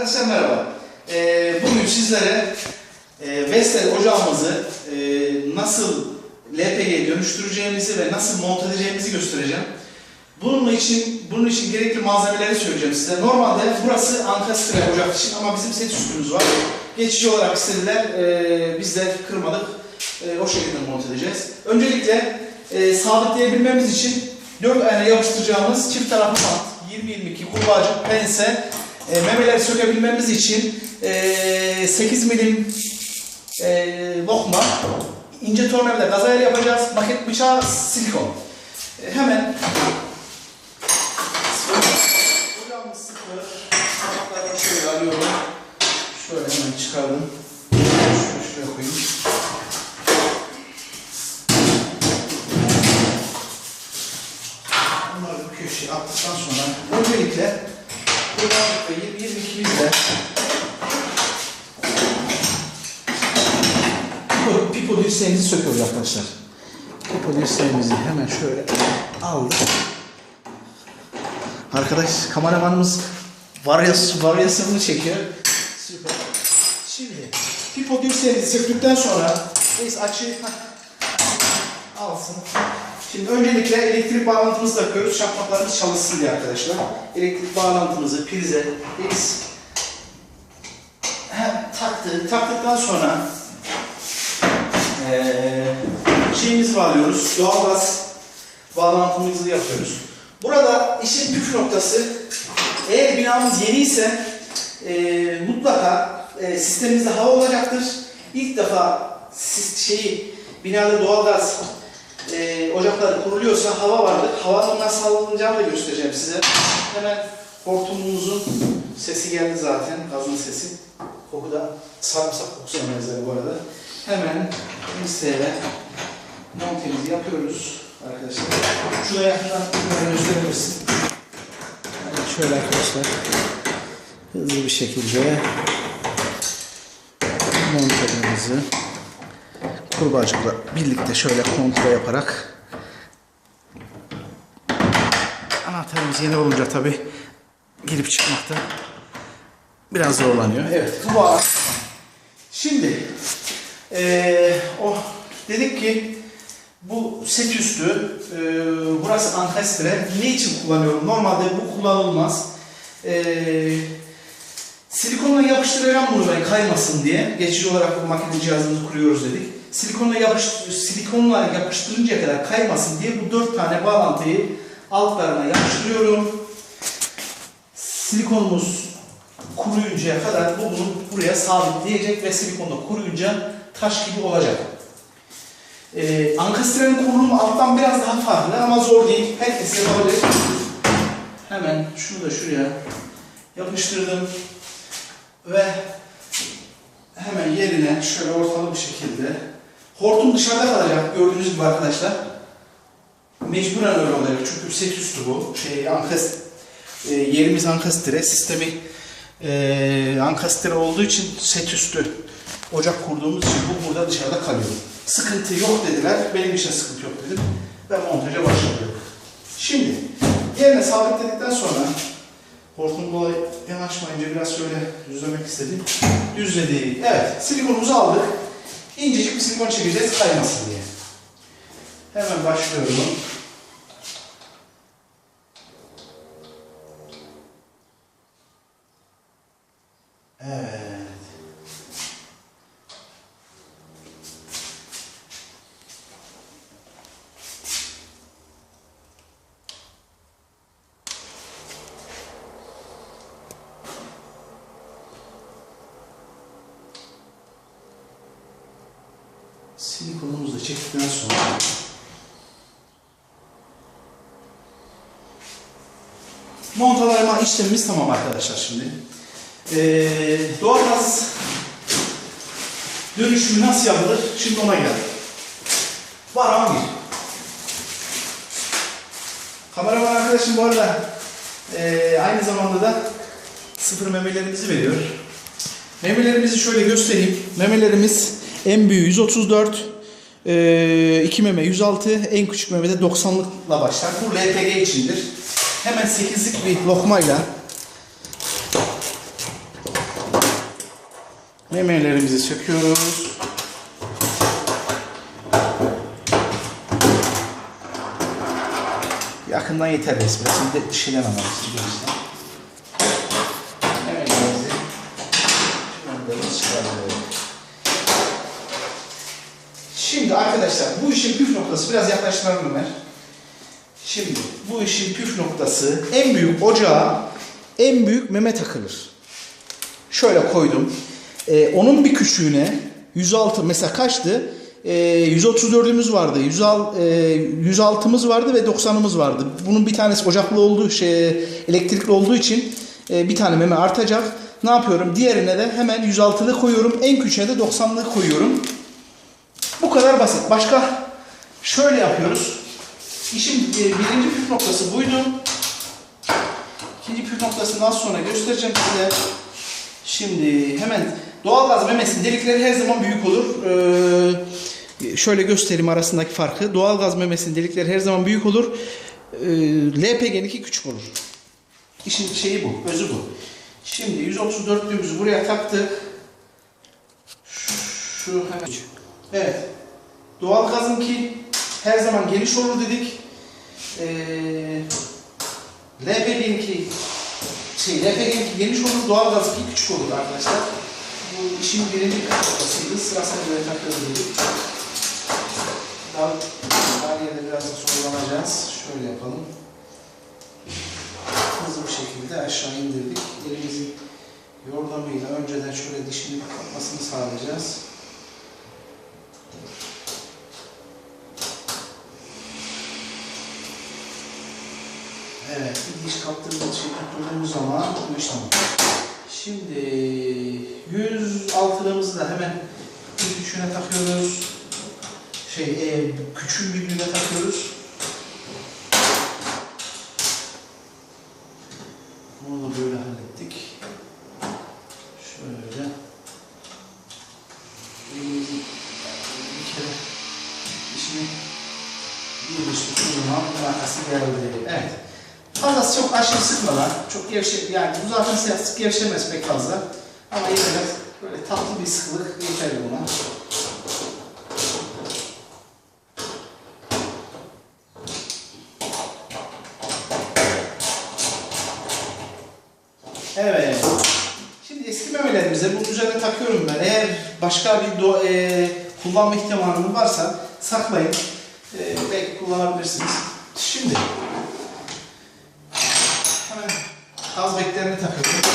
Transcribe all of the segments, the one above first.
Arkadaşlar merhaba. Ee, bugün sizlere e, Vestel ocağımızı e, nasıl LPG'ye dönüştüreceğimizi ve nasıl monte edeceğimizi göstereceğim. Bunun için bunun için gerekli malzemeleri söyleyeceğim size. Normalde burası ankastre ocak için ama bizim set üstümüz var. Geçici olarak istediler. E, biz de kırmadık. E, o şekilde monte edeceğiz. Öncelikle e, sabitleyebilmemiz için 4 tane yapıştıracağımız çift taraflı bant, 20-22 kurbağacık, pense, e, memeleri sökebilmemiz için e, 8 milim e, lokma, ince tornavida gazayla yapacağız. Maket bıçağı silikon. E, hemen Ocağımız sıfır. Tabaklarını şöyle. Şöyle hemen çıkardım. Şöyle şuraya koyayım. Bunları bir köşeye attıktan sonra öncelikle Pipo, pipo dirseğimizi söküyoruz arkadaşlar. Pipo dirseğimizi hemen şöyle aldık. Arkadaş kameramanımız varyas, varyasyonunu çekiyor. Süper. Şimdi pipo dirseğimizi söktükten sonra biz açıyı alsın. Şimdi öncelikle elektrik bağlantımızı takıyoruz. Şakmaklarımız çalışsın diye arkadaşlar. Elektrik bağlantımızı prize hem taktık. Taktıktan sonra eee şeyimizi bağlıyoruz. Doğalgaz bağlantımızı yapıyoruz. Burada işin püf noktası eğer binamız yeni ise eee, mutlaka eee, sistemimizde hava olacaktır. İlk defa sis- şeyi binada doğalgaz e, ocaklar kuruluyorsa hava vardır. Havanın nasıl alınacağını da göstereceğim size. Hemen hortumumuzun sesi geldi zaten. Gazın sesi. Koku da sarımsak kokusuna benzer bu arada. Hemen listeyle montemizi yapıyoruz arkadaşlar. Şuraya yakından gösterebilirsin. Evet, şöyle arkadaşlar. Hızlı bir şekilde montajımızı kurbağacıkla birlikte şöyle kontrol yaparak anahtarımız yeni olunca tabi girip çıkmakta biraz zorlanıyor. Evet bu. Şimdi eee, o dedik ki bu set üstü eee, burası ankastre ne için kullanıyorum? Normalde bu kullanılmaz. Eee Silikonla yapıştıracağım bunu ben kaymasın diye. Geçici olarak bu makine cihazımızı kuruyoruz dedik. Silikonla, yapıştır, silikonla yapıştırıncaya kadar kaymasın diye bu dört tane bağlantıyı altlarına yapıştırıyorum. Silikonumuz kuruyuncaya kadar bu bunu buraya sabitleyecek ve silikonla kuruyunca taş gibi olacak. Ee, ankastrenin kurulumu alttan biraz daha farklı ama zor değil. Herkes yapabilir. Hemen şunu da şuraya yapıştırdım ve hemen yerine şöyle ortalı bir şekilde hortum dışarıda kalacak gördüğünüz gibi arkadaşlar. Mecburen öyle olacak çünkü set üstü bu. Şey, ankast, e, yerimiz ankastre sistemi e, ankastre olduğu için set üstü ocak kurduğumuz için bu burada dışarıda kalıyor. Sıkıntı yok dediler. Benim için sıkıntı yok dedim. Ben montaja başladım. Şimdi yerine sabitledikten sonra Hortum dolayı yanaşmayınca biraz şöyle düzlemek istedim. Düzledik. Evet, silikonumuzu aldık. İncecik bir silikon çekeceğiz kaymasın diye. Hemen başlıyorum. Silikonumuzu da çektikten sonra montalama işlemimiz tamam arkadaşlar şimdi. Ee, doğalgaz dönüşümü nasıl yapılır? Şimdi ona geldik. Var ama bir. Kameraman arkadaşım bu arada ee, aynı zamanda da sıfır memelerimizi veriyor. Memelerimizi şöyle göstereyim. Memelerimiz en büyüğü 134, e, iki meme 106, en küçük meme de 90'lıkla başlar. Bu LPG içindir. Hemen 8'lik bir lokmayla Memelerimizi söküyoruz. Yakından yeter resmen. Şimdi dışından almalıyız. Şimdi arkadaşlar bu işin püf noktası biraz yaklaştıralım Ömer. Şimdi bu işin püf noktası en büyük ocağa en büyük meme takılır. Şöyle koydum. Ee, onun bir küçüğüne 106 mesela kaçtı? Ee, 134'ümüz vardı. 106, e, 106'mız vardı ve 90'ımız vardı. Bunun bir tanesi ocaklı olduğu şey elektrikli olduğu için e, bir tane meme artacak. Ne yapıyorum? Diğerine de hemen 106'lı koyuyorum. En küçüğe de 90'lı koyuyorum. Bu kadar basit. Başka şöyle yapıyoruz. İşin e, birinci püf noktası buydu. İkinci püf noktasını az sonra göstereceğim size. Şimdi hemen doğalgaz memesinin delikleri her zaman büyük olur. Ee, şöyle göstereyim arasındaki farkı. Doğalgaz memesinin delikleri her zaman büyük olur. Ee, LPG'ninki küçük olur. İşin şeyi bu, özü bu. Şimdi 134'lüğümüzü buraya taktık. Şu hemen. Evet. Doğalgazınki her zaman geniş olur dedik. Ee, LPG'ninki şey, LPG'ninki geniş olur, doğalgazınki küçük olur arkadaşlar. Bu işin birinci noktasıydı. Sırasına göre takıyoruz. Daha, daha yerde biraz da zorlanacağız. Şöyle yapalım. Hızlı bir şekilde aşağı indirdik. Elimizi yordamıyla önceden şöyle dişini kapatmasını sağlayacağız. Diş kaptığımız şey tutturduğumuz zaman bu iş tamam. Şimdi 106'lığımızı da hemen küçüğüne takıyoruz. Şey, e, küçüğün birbirine takıyoruz. Bunu da böyle hallettik. Şöyle. Elimizi bir kere işini bir dış tuttuğum zaman arkası geldi. Evet. Fazla çok aşırı sıkmadan, çok gevşe, yani bu zaten sık gevşemez pek fazla. Ama yine de böyle tatlı bir sıkılık yeterli buna. Evet. Şimdi eski memelerimize bunun üzerine takıyorum ben. Eğer başka bir do e, kullanma ihtimaliniz varsa saklayın. E, belki kullanabilirsiniz. Şimdi hemen gaz beklerini takıyorum.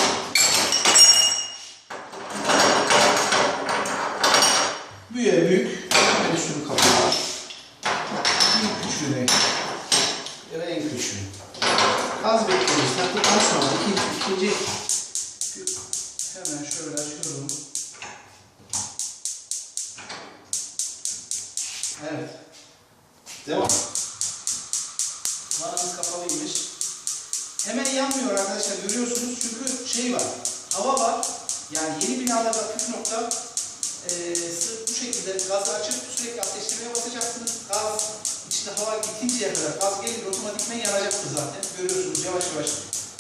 Büyüğe büyük, hemen üstünü kapatıyor. Büyük küçüğüne ya da en küçüğü. Gaz beklerimizi taktıktan sonra ikinci, ikinci hemen şöyle açıyorum. Evet. Devam. Varanız kapalıymış. Hemen yanmıyor arkadaşlar görüyorsunuz çünkü şey var, hava var. Yani yeni binada da püf nokta e, bu şekilde gazı açıp sürekli ateşlemeye basacaksınız. Gaz içinde hava gitinceye kadar gaz gelir otomatikmen yanacaktır zaten. Görüyorsunuz yavaş yavaş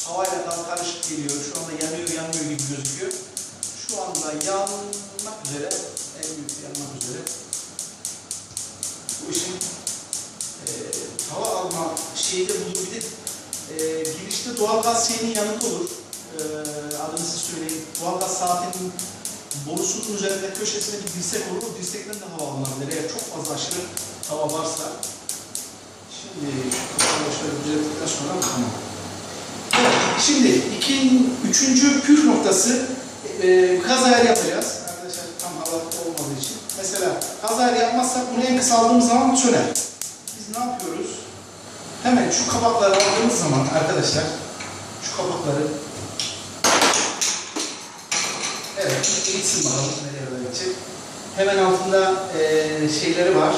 havayla gaz karışık geliyor. Şu anda yanıyor yanmıyor gibi gözüküyor. Şu anda yanmak üzere, en büyük yanmak üzere. Bu işin e, hava alma şeyi de budur. Bir de e, girişte doğalgaz şeyinin yanında olur. E, adını siz söyleyin. Doğalgaz saatinin borusunun üzerinde köşesinde bir dirsek olur. O dirsekten de hava alınabilir. Eğer çok fazla aşırı hava varsa. Şimdi şu şöyle düzelttikten sonra tamam. Evet, şimdi iki, üçüncü püf noktası e, kaz ayarı yapacağız. Arkadaşlar tam havalıkta olmadığı için. Mesela kaz ayarı yapmazsak bunu en kısa aldığımız zaman söner. Biz ne yapıyoruz? Hemen şu kapakları aldığımız zaman arkadaşlar şu kapakları Evet, gitsin bakalım nereye gidecek. Hemen altında eee şeyleri var.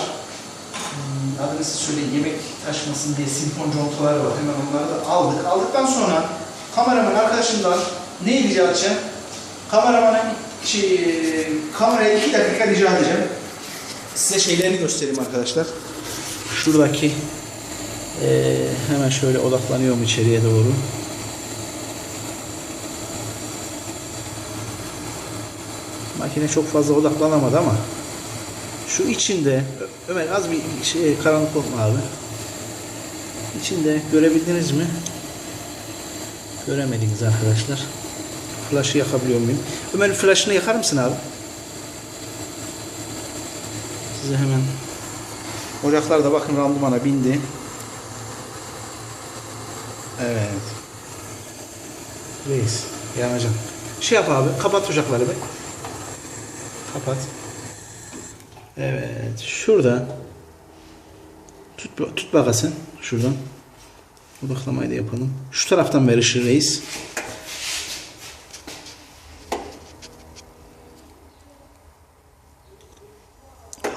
Hmm, Adını size söyleyeyim, yemek taşımasın diye silikon contaları var. Hemen onları da aldık. Aldıktan sonra kameraman arkadaşımdan ne rica edeceğim? Kameramana şey, eee, kameraya iki dakika rica edeceğim. Size şeylerini göstereyim arkadaşlar. Şuradaki eee, hemen şöyle odaklanıyorum içeriye doğru. Makine çok fazla odaklanamadı ama şu içinde Ömer az bir şey karanlık olma abi. İçinde görebildiniz mi? Göremediniz arkadaşlar. Flaşı yakabiliyor muyum? Ömer flaşını yakar mısın abi? Size hemen Ocaklar da bakın randımana bindi. Evet. Reis yanacağım. Şey yap abi kapat ocakları be. Kapat. Evet şurada tut, tut bakasın şuradan. Odaklamayı da yapalım. Şu taraftan ver ışığı reis.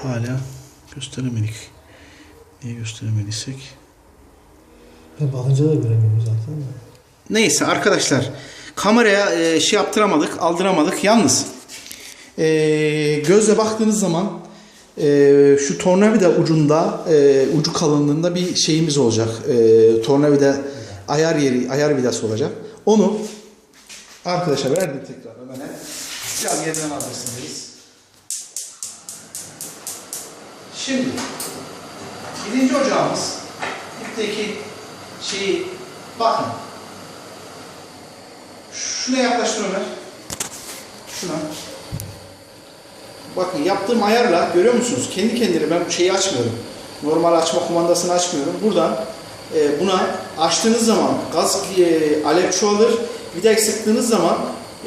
Hala gösteremedik. Niye gösteremediysek? Ben bakınca da göremiyorum zaten de. Neyse arkadaşlar kameraya e, şey yaptıramadık, aldıramadık. Yalnız e, gözle baktığınız zaman e, şu tornavida ucunda e, ucu kalınlığında bir şeyimiz olacak. E, tornavida ayar yeri, ayar vidası olacak. Onu arkadaşa verdim tekrar Ömer'e. Biraz yerden reis. Şimdi birinci ocağımız dipteki şeyi bakın Şuna yaklaştır Ömer. Şuna. Bakın yaptığım ayarla görüyor musunuz? Kendi kendine ben bu şeyi açmıyorum. Normal açma kumandasını açmıyorum. Buradan e, buna açtığınız zaman gaz e, alev çoğalır. Bir de sıktığınız zaman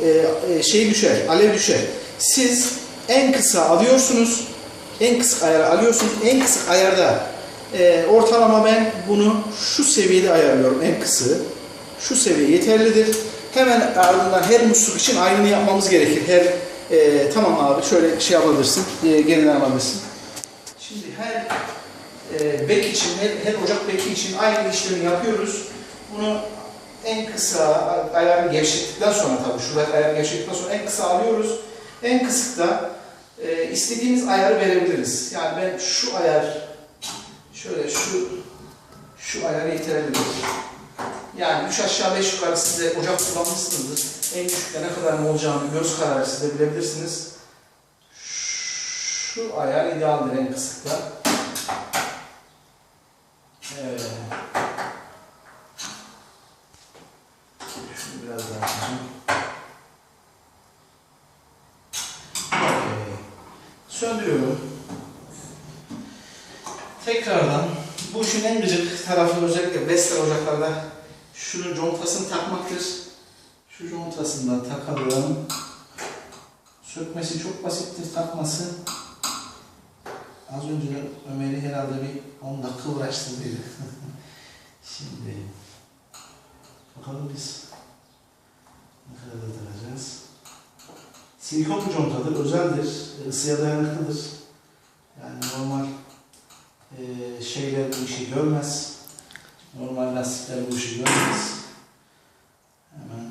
e, e, şey düşer, alev düşer. Siz en kısa alıyorsunuz. En kısık ayarı alıyorsunuz. En kısık ayarda e, ortalama ben bunu şu seviyede ayarlıyorum en kısığı. Şu seviye yeterlidir. Hemen ardından her musluk için aynını yapmamız gerekir. Her e, tamam abi şöyle şey yapabilirsin, e, geriden alabilirsin. Şimdi her e, bek için, her, her ocak beki için aynı işlemi yapıyoruz. Bunu en kısa ayarı gevşettikten sonra tabii şurada ayarı gevşettikten sonra en kısa alıyoruz. En kısıkta e, istediğimiz ayarı verebiliriz. Yani ben şu ayar şöyle şu şu ayarı yetirebilir. Yani 3 aşağı 5 yukarı size ocak kullanmışsınızdır. En düşükte ne kadar ne olacağını göz kararı siz de bilebilirsiniz. Şu ayar idealdir en kısıkta. Evet. Şunu biraz daha açacağım. Okey. Söndürüyorum. Tekrardan bu işin en gıcık tarafı özellikle Vestel ocaklarda şunun contasını takmaktır. Şu contasından takalım. Sökmesi çok basittir takması. Az önce Ömer'i herhalde bir 10 dakika uğraştırdıydı. Şimdi bakalım biz ne kadar da takacağız. Silikon contadır, özeldir, ısıya dayanıklıdır. Yani normal e, şeyler bu işi görmez. Normal lastikler bu işi görmez. Hemen.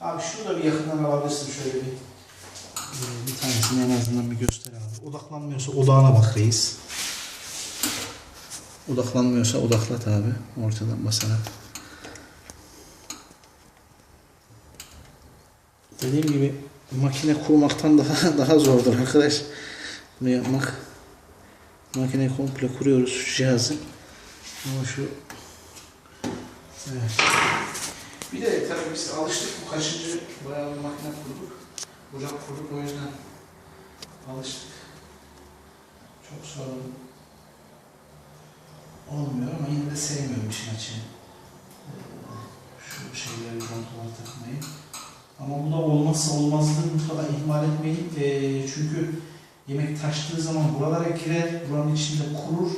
Abi şurada bir yakından alabilirsin şöyle bir. e, Bir tanesini en azından bir göster abi. Odaklanmıyorsa odağına bak reis. Odaklanmıyorsa odaklat abi. Ortadan basarak. Dediğim gibi makine kurmaktan daha daha zordur arkadaş. Bunu yapmak. Makineyi komple kuruyoruz şu cihazı. Ama şu evet. Bir de tabii biz alıştık bu kaçıncı bayağı bir makine kurduk. Ocak kurduk o yüzden alıştık. Çok sorun olmuyor ama yine de sevmiyorum işin açığı. Ee, Şu şeyleri kontrol takmayı. Ama bu da olmazsa olmazını mutlaka ihmal etmeyin. Ee, çünkü yemek taştığı zaman buralara girer, buranın içinde kurur.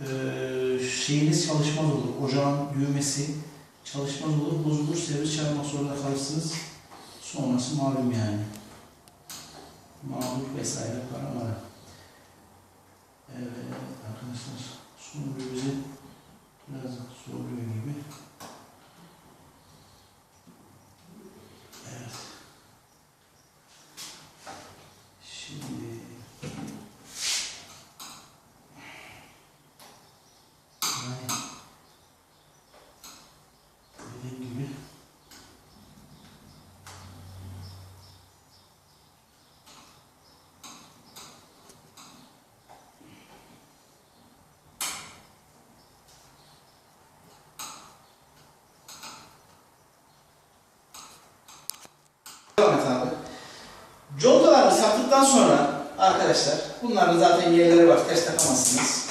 Ee, şeyiniz çalışmaz olur. Ocağın düğmesi çalışmaz olur, bozulur, servis çağırmak zorunda kalırsınız. Sonrası malum yani. Mağdur vesaire para var. Evet arkadaşlar, sunucu bizi biraz zorluyor gibi. Evet. Şimdi yani dediğim gibi Ondan sonra arkadaşlar bunların zaten yerleri var. Ters takamazsınız.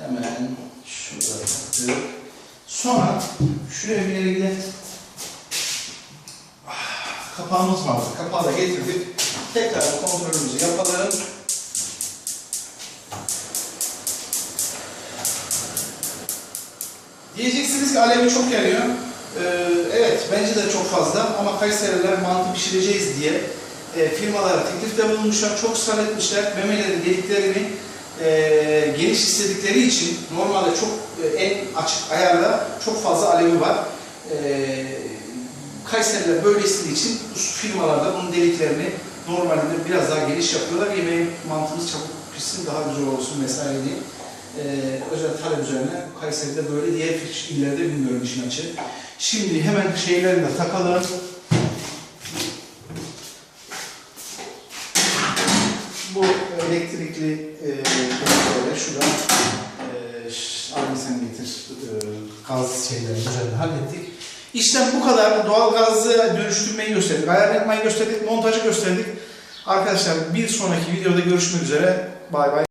Hemen şurada taktık. Sonra şuraya bir yere gidelim. Ah, Kapağımız vardı. Kapağı da getirdik. Tekrar kontrolümüzü yapalım. Diyeceksiniz ki alevi çok yanıyor. Ee, evet bence de çok fazla ama Kayseriler mantı pişireceğiz diye e, firmalara teklifte bulunmuşlar. Çok ısrar etmişler. Memelerin deliklerini e, geniş istedikleri için normalde çok e, en açık ayarda çok fazla alevi var. E, Kayseriler böyle istediği için firmalarda bunun deliklerini normalde biraz daha geniş yapıyorlar. Yemeği mantımız çabuk pişsin daha güzel olsun vesaire diye. Ee, özel talep üzerine Kayseri'de böyle diğer illerde bilmiyorum işin açığı. Şimdi hemen şeylerini takalım. Bu elektrikli e, böyle şuradan e, ş- abi sen getir e, gaz şeylerini üzerinde hallettik. İşlem bu kadar. Doğal gazı dönüştürmeyi gösterdik. Ayar yapmayı gösterdik. Montajı gösterdik. Arkadaşlar bir sonraki videoda görüşmek üzere. Bay bay.